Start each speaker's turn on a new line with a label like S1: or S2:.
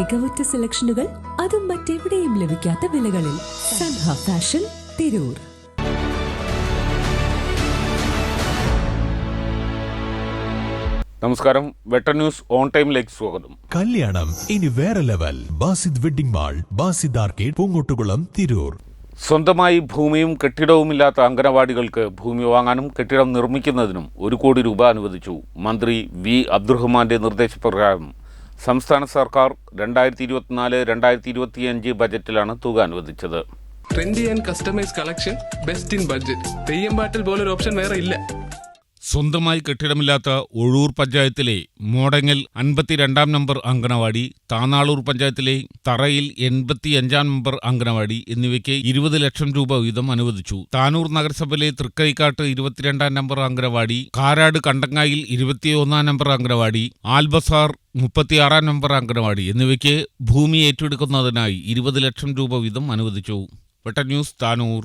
S1: മികവുറ്റ സെലക്ഷനുകൾ അതും മറ്റെവിടെയും ലഭിക്കാത്ത വിലകളിൽ സൻഹ ഫാഷൻ തിരൂർ.
S2: നമസ്കാരം. വെട്ടർ ന്യൂസ് ഓൺ ടൈമിലേക്ക് സ്വാഗതം.
S3: കല്യാണം ഇനി വേറെ level. Basid wedding mall Basid arcade Poongottukulam Tirur.
S2: സ്വന്തമായി ഭൂമിയും കെട്ടിടവുമില്ലാത്ത അംഗനവാടികൾക്ക് ഭൂമി വാങ്ങാനും കെട്ടിടം നിർമ്മിക്കുന്നതിനും ഒരു കോടി രൂപ അനുവദിച്ചു മന്ത്രി വി അബ്ദുറഹ്മാന്റെ നിർദ്ദേശപ്രകാരം. സംസ്ഥാന സർക്കാർ രണ്ടായിരത്തി ഇരുപത്തിനാല് രണ്ടായിരത്തി ഇരുപത്തിയഞ്ച് ബജറ്റിലാണ് തുക അനുവദിച്ചത്.
S4: Trendy and customise collection best in budget Theyyam പാട്ടിൽ പോലൊരു ഓപ്ഷൻ വേറെ ഇല്ല.
S2: സ്വന്തമായി കെട്ടിടമില്ലാത്ത ഒഴൂർ പഞ്ചായത്തിലെ മോടങ്ങൽ അൻപത്തിരണ്ടാം നമ്പർ അങ്കണവാടി താനാളൂർ പഞ്ചായത്തിലെ തറയിൽ എൺപത്തിയഞ്ചാം നമ്പർ അങ്കണവാടി എന്നിവയ്ക്ക് ഇരുപത് ലക്ഷം രൂപ വീതം അനുവദിച്ചു. താനൂർ നഗരസഭയിലെ തൃക്കൈക്കാട്ട് ഇരുപത്തിരണ്ടാം നമ്പർ അങ്കണവാടി കാരാട് കണ്ടങ്ങായിൽ ഇരുപത്തിയൊന്നാം നമ്പർ അങ്കണവാടി ആൽബസാർ മുപ്പത്തിയാറാം നമ്പർ അങ്കണവാടി എന്നിവയ്ക്ക് ഭൂമി ഏറ്റെടുക്കുന്നതിനായി ഇരുപത് ലക്ഷം രൂപ വീതം അനുവദിച്ചു. വെട്ട ന്യൂസ് താനൂർ.